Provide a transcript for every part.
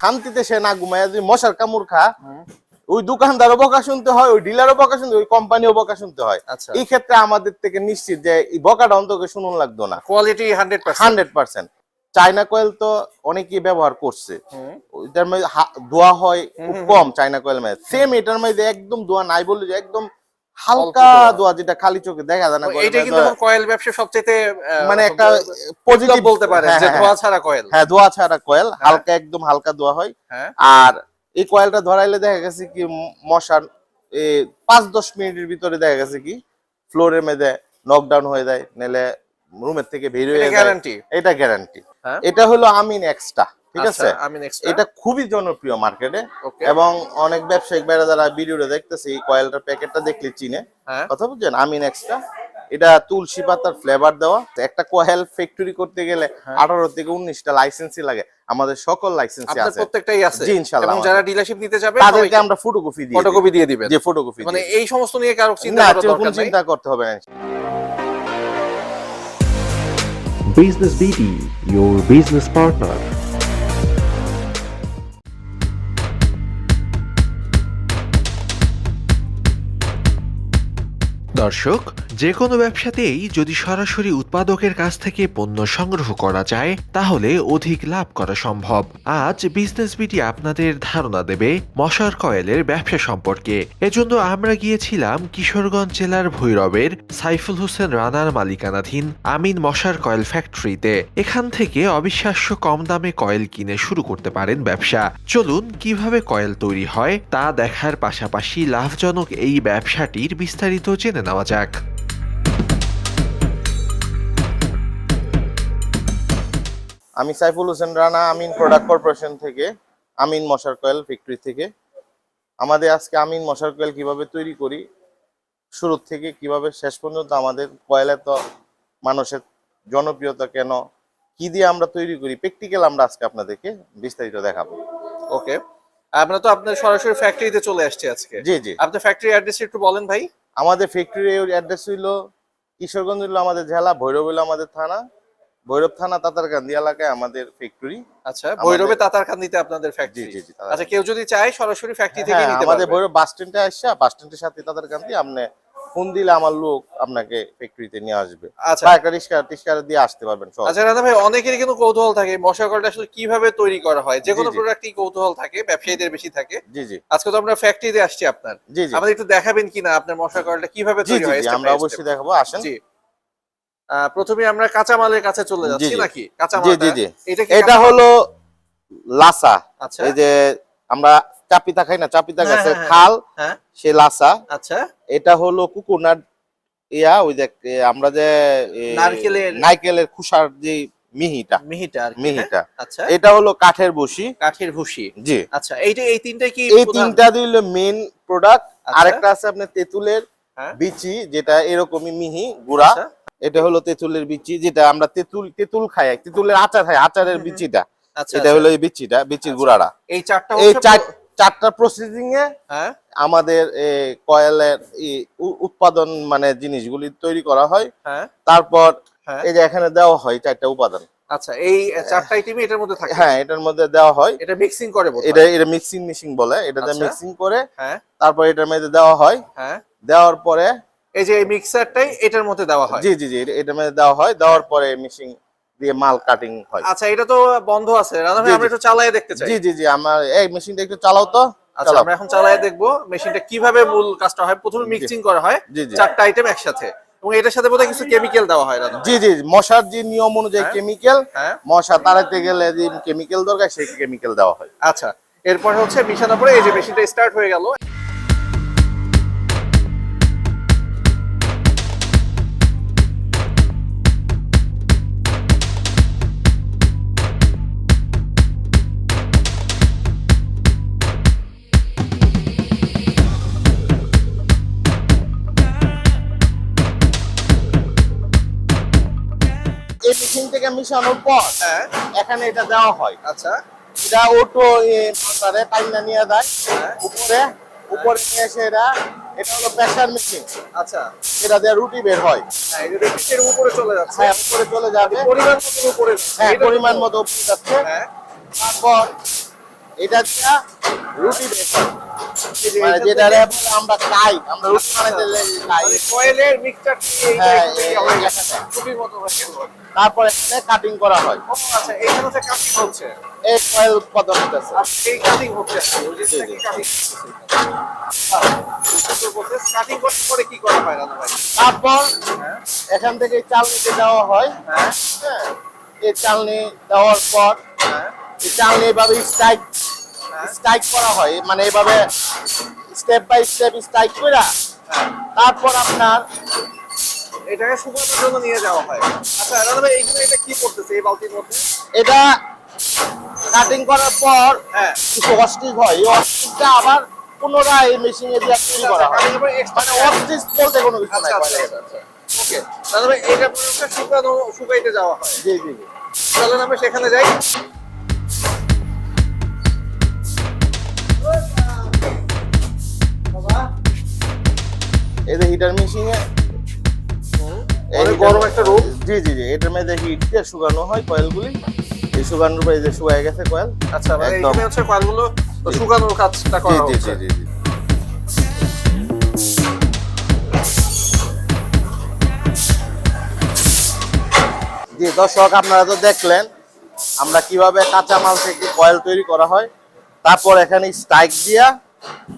শান্তিতে সে না ঘুমায় যদি মশার কামড় খা ওই দোকানদারও বকা শুনতে হয় ওই ডিলারও বকা শুনতে ওই কোম্পানিও বকা শুনতে হয়। আচ্ছা। এই ক্ষেত্রে আমাদের থেকে নিশ্চিত যে এই বকাটা অন্তত শুনুন লাগতো না। Quality hundred percent hundred percent. China coil তো অনেকেই ব্যবহার করছে। এটার মধ্যে ধোয়া হয় খুব কম চাইনা কয়েল মধ্যে। সেম এটার মধ্যে একদম ধোয়া নাই বললে যে একদম হালকা। ধোয়া যেটা খালি চোখে দেখা যায় না এটা কিন্তু কয়েল ব্যবসা সবচেয়ে মানে একটা পজিটিভ বলতে পারে হ্যাঁ, যে হ্যাঁ, ধোয়া ছাড়া কয়েল হ্যাঁ ধোয়া ছাড়া কয়েল হালকা একদম হালকা ধোয়া হয়। হ্যাঁ। আর এই কয়েলটা ধরাইলে দেখা গেছে কি মশার পাঁচ দশ মিনিটের ভিতরে দেখা গেছে কি ফ্লোরের মধ্যে নকডাউন হয়ে যায় নাহলে রুমের থেকে বের হয়ে যায়। গ্যারান্টি এটা গ্যারান্টি হ্যাঁ। এটা হলো আমিন এক্সট্রা ঠিক আছে? আমি নেক্সট এটা খুবই জনপ্রিয় মার্কেটে এবং অনেক ব্যবসায়িক বাইরে যারা ভিডিওটা দেখতেছে এই কয়েলটার প্যাকেটটা দেখলে চিনে। হ্যাঁ। কথা বুঝছেন? আমি নেক্সটটা এটা তুলসী পাতার ফ্লেভার দেওয়া। একটা কয়েল ফ্যাক্টরি করতে গেলে হ্যাঁ। আঠারো থেকে উনিশটা লাইসেন্সই লাগে। আমাদের সকল লাইসেন্সই আপনার আছে। প্রত্যেকটাই আছে। জি, ইনশাআল্লাহ এবং যারা ডিলারশিপ নিতে যাবে তাদেরকে আমরা ফটোকপি দিয়ে ফটোকপি দিয়ে দিবেন। যে ফটোকপি মানে এই সমস্ত নিয়ে কারও চিন্তা না করার কোনো দরকার নেই। চিন্তা করতে হবে না। Business BD, your business partner. দর্শক, যে কোনো ব্যবসাতেই যদি সরাসরি উৎপাদকের কাছ থেকে পণ্য সংগ্রহ করা যায়, তাহলে অধিক লাভ করা সম্ভব। আজ বিজনেস বিটি আপনাদের ধারণা দেবে মশার কয়েলের ব্যবসা সম্পর্কে। এজন্য আমরা গিয়েছিলাম কিশোরগঞ্জ জেলার ভৈরবের সাইফুল হোসেন রানার মালিকানাধীন আমিন মশার কয়েল ফ্যাক্টরিতে। এখান থেকে অবিশ্বাস্য কম দামে কয়েল কিনে শুরু করতে পারেন ব্যবসা। চলুন, কীভাবে কয়েল তৈরি হয় তা দেখার পাশাপাশি লাভজনক এই ব্যবসাটির বিস্তারিত জেনে নেওয়া যাক। আমি সাইফুল হোসেন রানা আমিন প্রোডাক্ট কর্পোরেশন থেকে আমিন মশার কয়েল ফ্যাক্টরি থেকে। আমাদের আজকে আমিন মশার কয়েল কীভাবে তৈরি করি শুরু থেকে কীভাবে শেষ পর্যন্ত আমাদের কয়েলে তো মানুষের জনপ্রিয়তা কেন কি দিয়ে আমরা তৈরি করি প্র্যাকটিক্যাল আমরা আজকে আপনাদেরকে বিস্তারিত দেখাবো। ওকে আমরা তো আপনার সরাসরি ফ্যাক্টরিতে চলে আসছি আজকে। জি জি। আপনার ফ্যাক্টরি অ্যাড্রেস একটু বলেন ভাই। আমাদের ফ্যাক্টরির অ্যাড্রেস হইল কিশোরগঞ্জ হলো আমাদের জেলা ভৈরব হইল আমাদের থানা। ভৈরব থানা তাতারকান্দি এলাকায় আমাদের ফ্যাক্টরি আচ্ছা ভৈরবে তাতারকান্দিতে আপনাদের ফ্যাক্টরি জি জি আচ্ছা কেউ যদি চায় সরাসরি ফ্যাক্টরি থেকে নিতে পারে আমাদের ভৈরব বাস স্ট্যান্ডে আসছে বাস স্ট্যান্ডের সাথে তাতারকান্দি আপনি ফোন দিলে আমার লোক আপনাকে ফ্যাক্টরিতে নিয়ে আসবে। আচ্ছা। একটা রিক্সা টিক্সা দিয়ে আসতে পারবেন সব আচ্ছা রাধা ভাই অনেকেরই কিন্তু কৌতূহল থাকে মশা কলটা আসলে কীভাবে তৈরি করা হয়? যে কোনো। প্রোডাক্টই কৌতূহল থাকে ব্যবসায়ীদের বেশি থাকে। জি জি। আজকে তো আমরা ফ্যাক্টরিতে আসছি আপনার। জি জি। আমাদের একটু দেখাবেন কিনা আপনার মশা কলটা কীভাবে তৈরি হয়? জি, আমরা অবশ্যই দেখাবো আসেন। জি। প্রথমে আমরা কাঁচামালের কাছে চলে যাচ্ছি। নাকি? কাঁচামাল জি জি জি। এটা হলো লাসা। আচ্ছা। এই যে আমরা চাপিতা খাই না চাপিতা হ্যাঁ, গাছের হ্যাঁ, খাল হ্যাঁ। সে লাসা। আচ্ছা। এটা হলো কুকুরনাট ইয়া ওই যে আমরা যে নারকেলের- নারকেলের খুসার যে মিহিটা। মিহিটা মিহিটা হ্যাঁ? আচ্ছা। এটা হলো কাঠের বসি কাঠের ভুসি। জি। আচ্ছা এইটা এই তিনটা কি এই তিনটা দিল মেন প্রোডাক্ট আচ্ছা। আরেকটা আছে আপনার তেঁতুলের হ্যাঁ। বিচি যেটা এরকমই মিহি গুড়া। আচ্ছা, এটা হলো তেঁতুলের বিচি যেটা আমরা তেঁতুল তেঁতুল খাই। তেঁতুলের আচার খাই আচারের বিচিটা। আচ্ছা এটা। হলো এই বিচিটা বিচির গুড়াটা। এই চারটা এই হচ্ছে চার চারটা প্রসেসিং এ হ্যাঁ। আমাদের কয়েলের উৎপাদন মানে জিনিসগুলি তৈরি করা হয়। হ্যাঁ। তারপর হ্যাঁ। এই যে এখানে দেওয়া হয় চারটা উপাদান। আচ্ছা এই চারটা আইটেমই এটার মধ্যে থাকে? হ্যাঁ এটার মধ্যে দেওয়া হয়। এটা মিক্সিং করে এটা এটা মিক্সিং মিক্সিং বলে এটাতে আচ্ছা। মিক্সিং করে হ্যাঁ। তারপর এটার মধ্যে দেওয়া হয়। হ্যাঁ। দেওয়ার পরে এই যে মিক্সারটাই এটার মধ্যে দেওয়া হয়? জি জি জি এটা- এটার মধ্যে দেওয়া হয়। দেওয়ার পরে মিক্সিং দিয়ে মাল কাটিং হয়। আচ্ছা এটা তো বন্ধ আছে। রাধা ভাই আমরা একটু চালায় দেখতে চাই। জি জি জি আমার এই মেশিনটা একটু চালাও তো। আচ্ছা আমরা এখন চালায় দেখব মেশিনটা কীভাবে মূল কাজটা হয়। প্রথমে মিক্সিং করা হয় চারটা আইটেম একসাথে। এবং এটার সাথে বোধহয় কিছু কেমিক্যাল দেওয়া হয় রাধা জি জি মশার যে নিয়ম অনুযায়ী। কেমিক্যাল হ্যাঁ। মশা তাড়াতে গেলে যে কেমিক্যাল দরকার সেই কেমিক্যাল দেওয়া হয়। আচ্ছা এরপর হচ্ছে মিশানোর পরে এই যে মেশিনটা স্টার্ট হয়ে গেল। থেকে মিশানোর পর হ্যাঁ এখানে এটা দেওয়া হয়। আচ্ছা। এটা অটো মশারে টাইনা নিয়ে যায় হ্যাঁ। উপরে উপরে নিয়ে এসে এটা এটা হলো প্রেসার মেশিন আচ্ছা। এটা দিয়ে রুটি বের হয়। হ্যাঁ এটা উপরে চলে যাচ্ছে। হ্যাঁ উপরে চলে যাবে। পরিমাণ মতো উপরে হ্যাঁ পরিমাণ মতো উপরে যাচ্ছে। হ্যাঁ। তারপর এটা দিয়া রুটি বেসার এই যে মানে যেটা আমরা আমরা রুটি বানাইতে কয়েলের মতো তারপর এখানে কাটিং করা হয়। ও আচ্ছা এখানে হচ্ছে কাটিং হচ্ছে। এই কয়েল উৎপাদন আর এই কাটিং হচ্ছে। কাটিং কাটিং করার পরে কি করা হয় ভাই? তারপর হ্যাঁ। এখান থেকে এই চালনিতে দেওয়া হয়। হ্যাঁ। এই চালনি দেওয়ার পর হ্যাঁ। এই চালনি এইভাবে স্ট্রাইক। স্ট্রাইক করা হয়। মানে এইভাবে স্টেপ বাই স্টেপ স্ট্রাইক করে হ্যাঁ তারপর আপনার এটাকে শুকানোর জন্য নিয়ে যাওয়া হয়। আচ্ছা রানা ভাই এইখানে এটা কি করতেছে এই বালতির মধ্যে? এটা কাটিং করার পর হ্যাঁ। কিছু অস্টিক হয়। এই অস্টিকটা আবার পুনরায় এই মেশিনে দিয়ে তৈরি করা হয়। কাটিং করে এক্সট্রা মানে অস্টিক বলতে কোনো কিছু নাই আচ্ছা, আচ্ছা। আচ্ছা, ওকে ভাই এটা পরে হচ্ছে শুকানো শুকাইতে যাওয়া হয়। জি জি চলেন আমরা সেখানে যাই। যে হিটার মেশিনে গরম একটা রূপ জি জি জি এটার মধ্যে হিট দিয়ে শুকানো হয় কয়েলগুলি এই শুকানোর পরে এই যে শুকায় গেছে কয়েল আচ্ছা মানে একদম। হচ্ছে কয়েলগুলো শুকানোর কাজটা করা জি হচ্ছে। জি জি জি। জি দর্শক আপনারা তো দেখলেন আমরা কীভাবে কাঁচামাল থেকে কয়েল তৈরি করা হয়। তারপর এখানে স্ট্রাইক দিয়া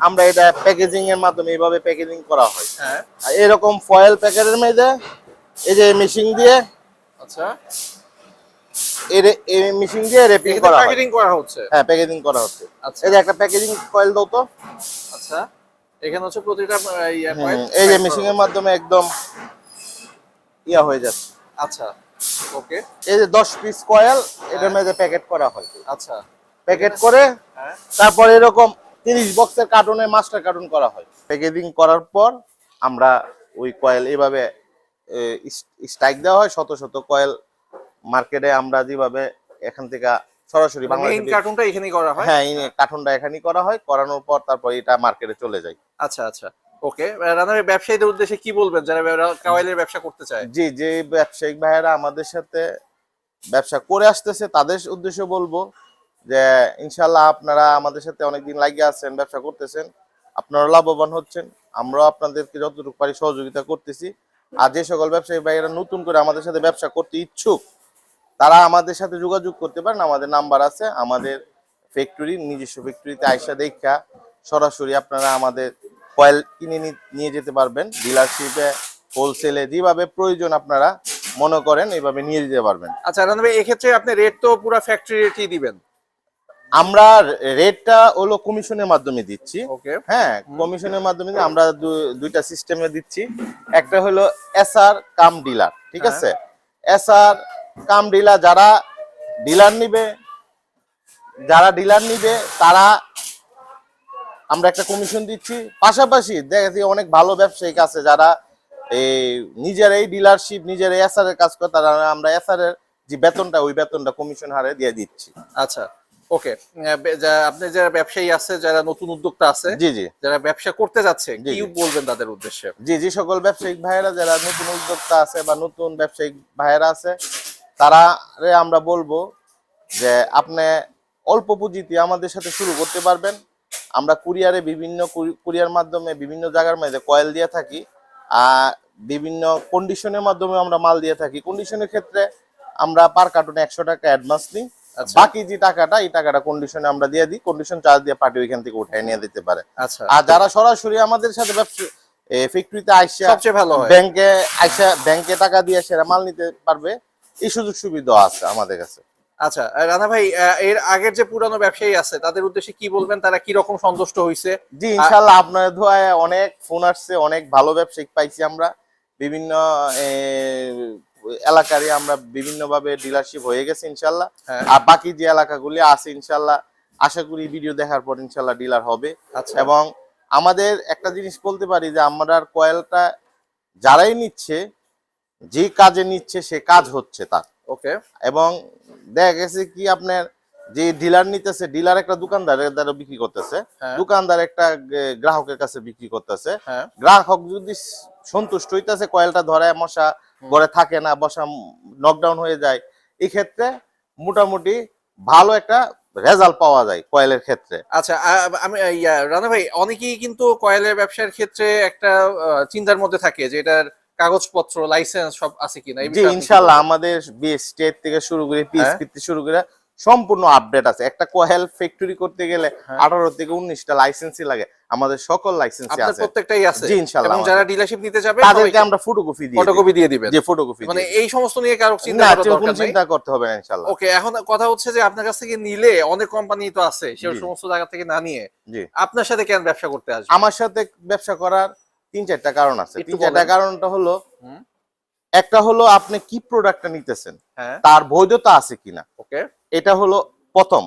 আমরা এটা প্যাকেজিং এর মাধ্যমে এইভাবে প্যাকেজিং করা হয়। হ্যাঁ। আর এরকম ফয়েল প্যাকেটের মধ্যে এই যে মেশিন দিয়ে আচ্ছা। এই মেশিন দিয়ে এখানে করা প্যাকেটিং করা হচ্ছে? হ্যাঁ প্যাকেজিং করা হচ্ছে। আচ্ছা। এই যে একটা প্যাকেজিং কয়েল দাও তো। আচ্ছা। এখানে হচ্ছে প্রতিটা ইয়া এই যে pack করা মেশিং এর মাধ্যমে একদম ইয়া হয়ে যাচ্ছে। আচ্ছা। ওকে। এই যে দশ পিস কয়েল এটার হ্যাঁ। মধ্যে প্যাকেট করা হয়। আচ্ছা। প্যাকেট করে হ্যাঁ। তারপর এরকম তিরিশ বক্সের কার্টুনে মাস্টার কার্টুন করা হয়। প্যাকেজিং করার পর আমরা ওই কয়েল এভাবে স্ট্রাইক দেওয়া হয় শত শত কয়েল মার্কেটে আমরা যেভাবে এখান থেকে সরাসরি মেইন বাংলাদেশে কার্টুনটা এখানেই করা হয়? হ্যাঁ কার্টুনটা এখানেই করা হয়। করানোর পর তারপর এটা মার্কেটে চলে যায়। আচ্ছা আচ্ছা। ওকে ব্যবসায়ীদের উদ্দেশ্যে কি বলবেন? যারা কাওয়াইলের ব্যবসা করতে চায়। জি যে ব্যবসায়িক ভাইয়েরা আমাদের সাথে ব্যবসা করে আসতেছে তাদের উদ্দেশ্যে বলব যে ইনশাল্লাহ আপনারা আমাদের সাথে অনেকদিন লাগিয়ে আছেন, ব্যবসা করতেছেন, আপনারা লাভবান হচ্ছেন। আমরাও আপনাদেরকে যতটুকু পারি সহযোগিতা করতেছি। আর যে সকল ব্যবসায়ী ভাইয়েরা নতুন করে আমাদের সাথে ব্যবসা করতে ইচ্ছুক, তারা আমাদের সাথে যোগাযোগ করতে পারেন। আমাদের নাম্বার আছে, আমাদের ফ্যাক্টরি নিজস্ব ফ্যাক্টরিতে আইসা দেখা, সরাসরি আপনারা আমাদের কয়েল কিনে নিয়ে যেতে পারবেন। ডিলারশিপে, হোলসেলে যেভাবে প্রয়োজন আপনারা মনে করেন এইভাবে নিয়ে যেতে পারবেন। আচ্ছা এক্ষেত্রে আপনি রেট তো পুরো ফ্যাক্টরি রেটই দিবেন। আমরা রেটটা হলো কমিশনের মাধ্যমে দিচ্ছি। ওকে হ্যাঁ কমিশনের মাধ্যমে আমরা দুইটা সিস্টেমে দিচ্ছি। একটা হলো এসআর কাম ডিলার ঠিক হ্যাঁ। আছে? এসআর কাম ডিলার যারা ডিলার নিবে যারা ডিলার নিবে তারা আমরা একটা কমিশন দিচ্ছি। পাশাপাশি দেখি অনেক ভালো ব্যবসায়িক আছে যারা এই নিজের এই ডিলারশিপ নিজের এসআর এর কাজ করে তারা আমরা এসআর এর যে বেতনটা ওই বেতনটা কমিশন হারে দিয়ে দিচ্ছি। আচ্ছা। ওকে আপনি যারা ব্যবসায়ী আছে যারা নতুন উদ্যোক্তা আছে জি জি। যারা ব্যবসা করতে যাচ্ছে কি বলবেন তাদের উদ্দেশ্যে? জি যে সকল ব্যবসায়িক ভাইয়েরা যারা নতুন উদ্যোক্তা আছে বা নতুন ব্যবসায়িক ভাইয়েরা আছে তারা আমরা বলব যে আপনি অল্প পুঁজিতে আমাদের সাথে শুরু করতে পারবেন। আমরা কুরিয়ারে বিভিন্ন কুরি- কুরিয়ার মাধ্যমে বিভিন্ন জায়গার মধ্যে কয়েল দিয়ে থাকি। আর বিভিন্ন কন্ডিশনের মাধ্যমে আমরা মাল দিয়ে থাকি। কন্ডিশনের ক্ষেত্রে আমরা পার কার্টুনে একশো টাকা অ্যাডভান্স নিই। বাকি যে টাকাটা এই টাকাটা কন্ডিশনে আমরা দিয়ে দিই কন্ডিশন চার্জ দিয়ে পার্টি ওইখান থেকে উঠাই নিয়ে দিতে পারে। আচ্ছা। আর যারা সরাসরি আমাদের সাথে ব্যবসা ফ্যাক্টরিতে আইসা সবচেয়ে ভালো ব্যাংকে আইসা ব্যাংকে টাকা দিয়ে সেরা মাল নিতে পারবে এই সুযোগ সুবিধা আছে আমাদের কাছে। আচ্ছা রানা ভাই এর আগের যে পুরানো ব্যবসায়ী আছে তাদের উদ্দেশ্যে কি বলবেন? তারা কি রকম সন্তুষ্ট হয়েছে জি আপনার অনেক ফোন আসছে অনেক ভালো ব্যবসায়িক পাইছি আমরা। বিভিন্ন এলাকারই আমরা বিভিন্ন ভাবে ডিলারশিপ হয়ে গেছে ইনশাল্লাহ হ্যাঁ। আর বাকি যে এলাকাগুলি আছে ইনশাল্লাহ আশা করি ভিডিও দেখার পর ইনশাল্লাহ ডিলার হবে। আচ্ছা। এবং আমাদের একটা জিনিস বলতে পারি যে আমরা কয়েলটা যারাই নিচ্ছে যে কাজে নিচ্ছে সে কাজ হচ্ছে তার। ওকে। এবং দেখা গেছে কি আপনার যে ডিলার নিতেছে ডিলার একটা দোকানদারের দ্বারা বিক্রি করতেছে। হ্যাঁ। দোকানদার একটা গ্রাহকের কাছে বিক্রি করতেছে। হ্যাঁ। গ্রাহক যদি সন্তুষ্ট হইতেছে কয়েলটা ধরায় মশা ঘরে থাকে না বসা নকডাউন হয়ে যায় এই ক্ষেত্রে মোটামুটি ভালো একটা রেজাল্ট পাওয়া যায় কয়েলের ক্ষেত্রে। আচ্ছা আমি রানা ভাই অনেকেই কিন্তু কয়েলের ব্যবসার ক্ষেত্রে একটা চিন্তার মধ্যে থাকে যে এটার কাগজপত্র লাইসেন্স সব আছে কিনা জি ইনশাল্লাহ আমাদের আমাদের স্টেট থেকে শুরু করে হ্যাঁ। পিএসপি থেকে শুরু করে সম্পূর্ণ আপডেট আছে। একটা কয়েল ফ্যাক্টরি করতে গেলে হ্যাঁ। আঠারো থেকে উনিশটা লাইসেন্সই লাগে। আমাদের সকল লাইসেন্সই আপনার আছে। প্রত্যেকটাই আছে। জি, ইনশাআল্লাহ এবং যারা ডিলারশিপ নিতে যাবে তাদেরকে আমরা ফটোকপি দিয়ে ফটোকপি দিয়ে দিবেন। যে ফটোকপি মানে এই সমস্ত নিয়ে কারও চিন্তা করার দরকার নেই। চিন্তা করতে হবে না ইনশাল্লাহ ওকে এখন কথা হচ্ছে যে আপনার কাছ থেকে নিলে অনেক কোম্পানি তো আছে সে জি। সমস্ত জায়গা থেকে না নিয়ে আপনার সাথে কেন ব্যবসা করতে আসবে? আমার সাথে ব্যবসা করার তিন চারটা কারণ আছে। তিন চারটা কারণটা হলো। একটা হলো আপনি কি প্রোডাক্টটা নিতেছেন? হ্যাঁ। তার বৈধতা আছে কিনা? ওকে। এটা হলো প্রথম।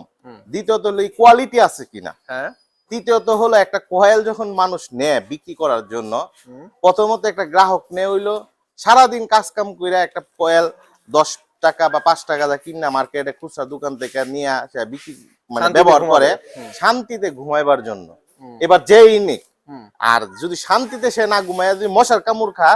দ্বিতীয়ত হলো কোয়ালিটি আছে কিনা। হ্যাঁ। তৃতীয়ত হলো একটা কোয়েল যখন মানুষ নেয় বিক্রি করার জন্য প্রথমত একটা গ্রাহক নেয় হইল সারাদিন কাজ কাম করে একটা কোয়েল দশ টাকা বা পাঁচ টাকা দা কিনা মার্কেটে খুচরা দোকান থেকে নিয়ে সে বিক্রি মানে ব্যবহার করে শান্তিতে ঘুমাইবার জন্য। এবার যেই নিক আর যদি শান্তিতে সে না ঘুমায় যদি মশার কামড় খা।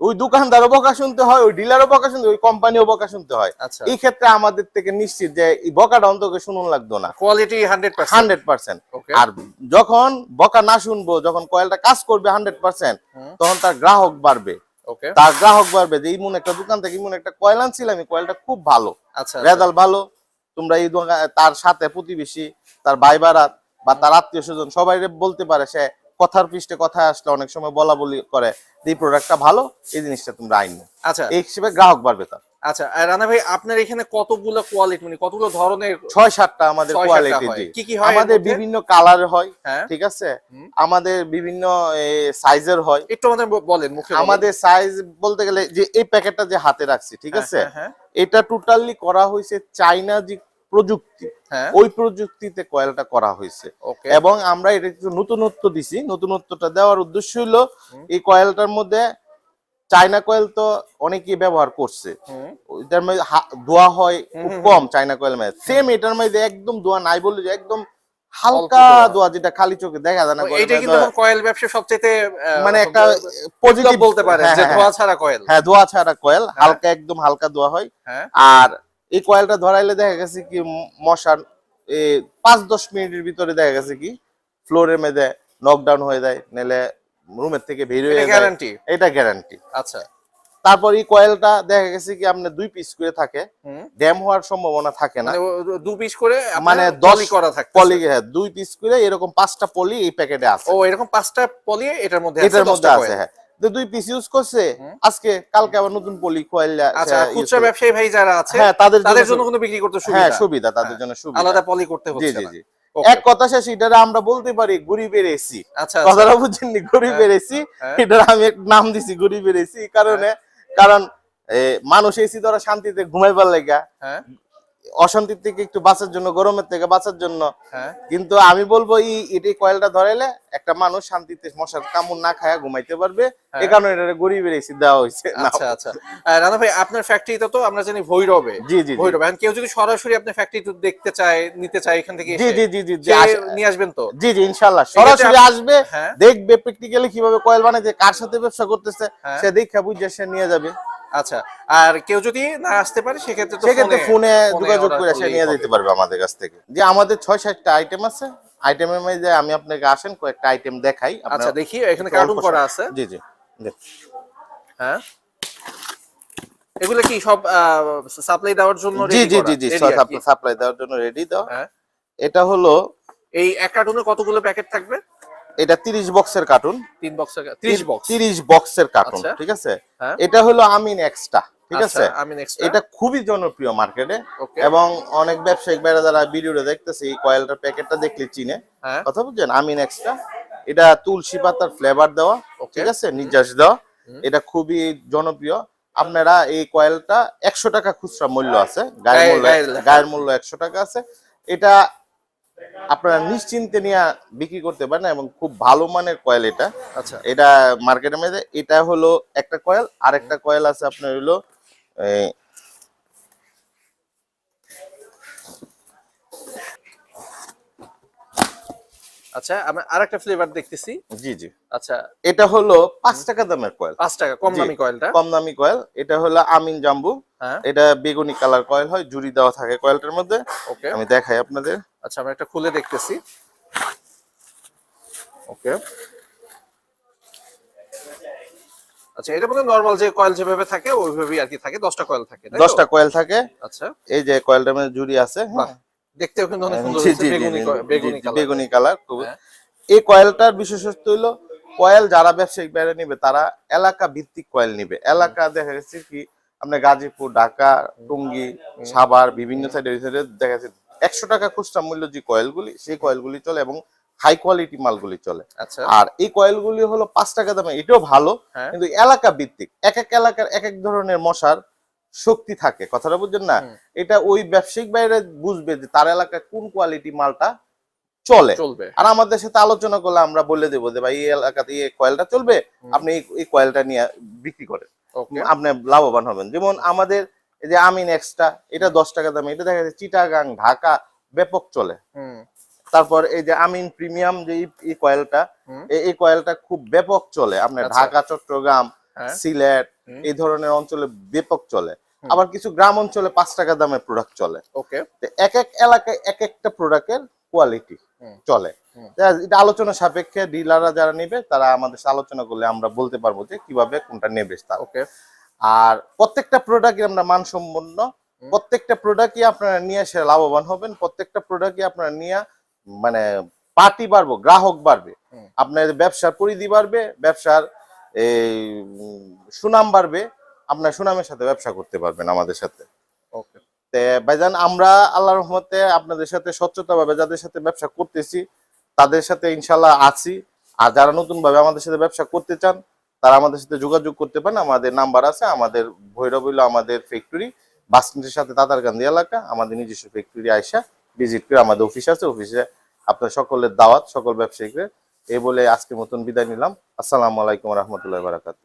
ওই দোকানদারও বকা শুনতে হয় ওই ডিলারও বকা শুনতে ওই কোম্পানিও বকা শুনতে হয়। আচ্ছা। এই ক্ষেত্রে আমাদের থেকে নিশ্চিত যে এই বকাটা অন্তকে শুনুন লাগতো না। কোয়ালিটি হান্ড্রেড হান্ড্রেড পার্সেন্ট আর যখন বকা না শুনব যখন কয়েলটা কাজ করবে হান্ড্রেড পার্সেন্ট। তখন তার গ্রাহক বাড়বে। ওকে তার গ্রাহক বাড়বে যে ইমন একটা দোকান থেকে ইমন একটা কয়েল আনছিলাম এই কয়েলটা খুব ভালো। আচ্ছা রেজাল্ট ভালো। তোমরা এই দোকান- তার সাথে প্রতিবেশী তার ভাই বারাত বা তার আত্মীয় স্বজন সবাই বলতে পারে সে কথার পৃষ্ঠে কথা আসলে অনেক সময় বলা বলি করে যে এই প্রোডাক্টটা ভালো এই জিনিসটা তোমরা আইন আচ্ছা। এই হিসেবে গ্রাহক বাড়বে তার। আচ্ছা রানা ভাই আপনার এখানে কতগুলো কোয়ালিটি মানে কতগুলো ধরনের ছয় সাতটা আমাদের কোয়ালিটি কি কি হয় আমাদের বিভিন্ন কালার হয় হ্যাঁ। ঠিক আছে? আমাদের বিভিন্ন সাইজের হয়। একটু আমাদের বলেন মুখে আমাদের সাইজ বলতে গেলে যে এই প্যাকেটটা যে হাতে রাখছি ঠিক হ্যাঁ, আছে? হ্যাঁ, হ্যাঁ। এটা টোটালি করা হয়েছে চাইনা যে প্রযুক্তি। হ্যাঁ। ওই প্রযুক্তিতে কয়েলটা করা হয়েছে। এবং আমরা এটা একটু নতুনত্ব দিছি। নতুনত্বটা দেওয়ার উদ্দেশ্য হলো এই কয়েলটার মধ্যে চাইনা কয়েল তো অনেকেই ব্যবহার করছে। এটার মধ্যে ধোয়া হয় খুব কম চাইনা কয়েল সেম এটার মধ্যে একদম ধোয়া নাই বললে একদম হালকা। ধোয়া। যেটা খালি চোখে দেখা যায় না মধ্যে কিন্তু কয়েল ব্যবসা সবচেয়ে মানে একটা পজিটিভ বলতে পারে যে ধোয়া ছাড়া কয়েল। হ্যাঁ ধোয়া ছাড়া কয়েল হালকা একদম হালকা ধোয়া হয়। হ্যাঁ। আর এই কয়েলটা ধরাইলে দেখা গেছে কি মশার পাঁচ দশ মিনিটের ভিতরে দেখা গেছে কি ফ্লোরের মধ্যে নকডাউন হয়ে যায় নাহলে রুমের থেকে বের হয়ে গ্যারান্টি এটা গ্যারান্টি আচ্ছা। তারপর এই কয়েলটা দেখা গেছে কি আপনার দুই পিস করে থাকে। ড্যাম হওয়ার সম্ভাবনা থাকে না। মানে ও দু পিস করে মানে দশ করা থাকে পলি হ্যাঁ দুই পিস করে এরকম পাঁচটা পলি এই প্যাকেটে আছে। ও এরকম পাঁচটা পলি এটার মধ্যে আছে এটার মধ্যে আছে হ্যাঁ। দুই পিস ইউজ করছে আজকে কালকে আবার নতুন পলি কয়েল আচ্ছা খুচরা ব্যবসায়ী ভাই যারা আছে হ্যাঁ তাদের তাদের জন্য জন্য কোনো বিক্রি করতে হ্যাঁ সুবিধা সুবিধা তাদের হ্যাঁ, জন্য সুবিধা। আলাদা পলি করতে হচ্ছে জি জি। এক কথা শেষ এটা আমরা বলতে পারি গরিবের এসি আচ্ছা আচ্ছা। কথাটা বুঝছেননি গরিবের এসি হ্যাঁ। এটার আমি নাম দিছি গরিবের এসি কারণে কারণ মানুষ এসি দ্বারা শান্তিতে ঘুমাইবার লেগা হ্যাঁ। অশান্তির থেকে একটু বাঁচার জন্য গরমের থেকে বাঁচার জন্য। হ্যাঁ। কিন্তু আমি বলব এই এটাই কয়েলটা ধরাইলে একটা মানুষ শান্তিতে মশার কামড় না খায়া ঘুমাইতে পারবে। হ্যাঁ। এই কারণে এটা গরিবের এসি দেওয়া হয়েছে। আচ্ছা আচ্ছা। রানা ভাই আপনার ফ্যাক্টরিটা তো আমরা জানি ভৈরবে। জি জি। ভৈরবে। কেউ যদি সরাসরি আপনার ফ্যাক্টরি দেখতে চায় নিতে চায় এখান থেকে জি জি জি জি নিয়ে আসবেন তো? জি জি ইনশাল্লাহ সরাসরি আসবে হ্যাঁ। দেখবে প্র্যাকটিক্যালি কীভাবে কয়েল বানাইছে কার সাথে ব্যবসা করতেছে। সে দেখা বুঝে সে নিয়ে যাবে। আচ্ছা আর কেউ যদি না আসতে পারে সেক্ষেত্রে সেক্ষেত্রে ফোনে যোগাযোগ করে সে নিয়ে যেতে পারবে আমাদের কাছ থেকে। যে আমাদের ছয় সাতটা আইটেম আছে আইটেমের মধ্যে আমি আপনাকে আসেন কয়েকটা আইটেম দেখাই। আচ্ছা দেখি এখানে কার্টুন করা আছে। জি জি। হ্যাঁ। এগুলো কি সব সাপ্লাই দেওয়ার জন্য জি জি জি জি? সাপ্লাই দেওয়ার জন্য রেডি দাও হ্যাঁ। এটা হলো এই এক কার্টুনে কতগুলো প্যাকেট থাকবে? এটা 30 বক্সের কার্টুন তিন বক্সের 30 বক্স। 30 বক্সের কার্টুন আচ্ছা। ঠিক আছে? হ্যাঁ। এটা হলো আমিন এক্সট্রা ঠিক আছে? আমি নেক্সট এটা খুবই জনপ্রিয় মার্কেটে এবং অনেক ব্যবসায়িক বাইরে যারা ভিডিওটা দেখতেছে এই কয়েলটার প্যাকেটটা দেখলে চিনে। হ্যাঁ। কথা বুঝছেন? আমিন এক্সট্রা এটা তুলসী পাতার ফ্লেভার দেওয়া ঠিক আছে? নির্যাস দেওয়া। এটা খুবই জনপ্রিয়। আপনারা এই কয়েলটা একশো টাকা খুচরা মূল্য আছে। গায়ের মূল্য গায়ের মূল্য একশো টাকা আছে। এটা আপনারা নিশ্চিন্তে নিয়ে বিক্রি করতে পারেন এবং খুব ভালো মানের কয়েল এটা। আচ্ছা। এটা মার্কেটের মধ্যে এটা হলো একটা কয়েল আর একটা কয়েল আছে আপনার হলো আচ্ছা আমরা আরেকটা ফ্লেভার দেখতেছি। জি জি। আচ্ছা। এটা হলো পাঁচ টাকা দামের কয়েল পাঁচ টাকা কম দামি কয়েলটা কম দামি কয়েল এটা হলো আমিন জাম্বু। হ্যাঁ। এটা বেগুনি কালার কয়েল হয় জুড়ি দেওয়া থাকে কয়েলটার মধ্যে। ওকে আমি দেখাই আপনাদের। আচ্ছা আমরা একটা খুলে দেখতেছি। ওকে আচ্ছা এটা মধ্যে নরমাল যে কয়েল যেভাবে থাকে ওইভাবেই আর কি থাকে। দশটা কয়েল থাকে তাই তো? দশটা কয়েল থাকে। আচ্ছা। এই যে কয়েলটার মধ্যে জুড়ি আছে বাহ। দেখতেও কিন্তু অনেক সুন্দর বেগুনি বেগুনি কালার খুব হ্যাঁ। এই কয়েলটার বিশেষত্ব হলো কয়েল যারা ব্যবসায়িক বাইরে নিবে তারা এলাকা ভিত্তিক কয়েল নিবে। এলাকা দেখা গেছে কি আপনার গাজীপুর ঢাকা টঙ্গী সাভার বিভিন্ন সাইডে ওই সাইডে দেখা যাচ্ছে একশো টাকা খুচরা মূল্য যে কয়েলগুলি সেই কয়েলগুলি চলে এবং হাই কোয়ালিটি মালগুলি চলে। আচ্ছা। আর এই কয়েলগুলি হলো পাঁচ টাকা দামে এটাও ভালো হ্যাঁ। কিন্তু এলাকা ভিত্তিক এক এক এলাকার এক এক ধরনের মশার শক্তি থাকে কথাটা বুঝছেন না? এটা ওই ব্যবসায়িক বাইরে বুঝবে যে তার এলাকায় কোন কোয়ালিটি মালটা চলে। আর আমাদের সাথে আলোচনা করলে আমরা বলে দেবো যে ভাই এই এলাকাতে এই কয়েলটা চলবে আপনি এই- কয়েলটা নিয়ে বিক্রি করেন। আপনি লাভবান হবেন। যেমন আমাদের এই যে আমিন এক্সট্রা এটা দশ টাকা দামে এটা দেখা যাচ্ছে চিটাগাং ঢাকা ব্যাপক চলে। তারপর এই যে আমিন প্রিমিয়াম যে এই- কয়েলটা এই- কয়েলটা খুব ব্যাপক চলে। আপনার। ঢাকা চট্টগ্রাম সিলেট এই ধরনের অঞ্চলে ব্যাপক চলে। আবার কিছু গ্রাম অঞ্চলে পাঁচ টাকা দামের প্রোডাক্ট চলে। ওকে এক এক এলাকায় এক একটা প্রোডাক্টের কোয়ালিটি চলে। এটা আলোচনা সাপেক্ষে ডিলাররা যারা নেবে তারা আমাদের সাথে আলোচনা করলে আমরা বলতে পারব যে কীভাবে কোনটা নেবে তারা। ওকে আর প্রত্যেকটা প্রোডাক্টই আমরা মানসম্পন্ন। প্রত্যেকটা প্রোডাক্টই আপনারা নিয়ে এসে লাভবান হবেন। প্রত্যেকটা প্রোডাক্টই আপনারা নিয়ে মানে পার্টি বাড়বো গ্রাহক বাড়বে। আপনার ব্যবসার পরিধি বাড়বে ব্যবসার এই সুনাম বাড়বে। আপনার সুনামের সাথে ব্যবসা করতে পারবেন আমাদের সাথে। ওকে। ভাইজান আমরা আল্লাহর রহমতে আপনাদের সাথে স্বচ্ছতাভাবে যাদের সাথে ব্যবসা করতেছি তাদের সাথে ইনশাল্লাহ আছি। আর যারা নতুন ভাবে আমাদের সাথে ব্যবসা করতে চান তারা আমাদের সাথে যোগাযোগ করতে পারেন। আমাদের নাম্বার আছে আমাদের ভৈরব হইল আমাদের ফ্যাক্টরি বাস স্ট্যান্ডের সাথে তাতারকান্দি এলাকা আমাদের নিজস্ব ফ্যাক্টরি আইসা ভিজিট করে আমাদের অফিস আছে। অফিসে আপনার সকলের দাওয়াত সকল ব্যবসায়ীকে এই বলে আজকের মতন বিদায় নিলাম। আসসালামু আলাইকুম রহমতুল্লাহ বারাকাতু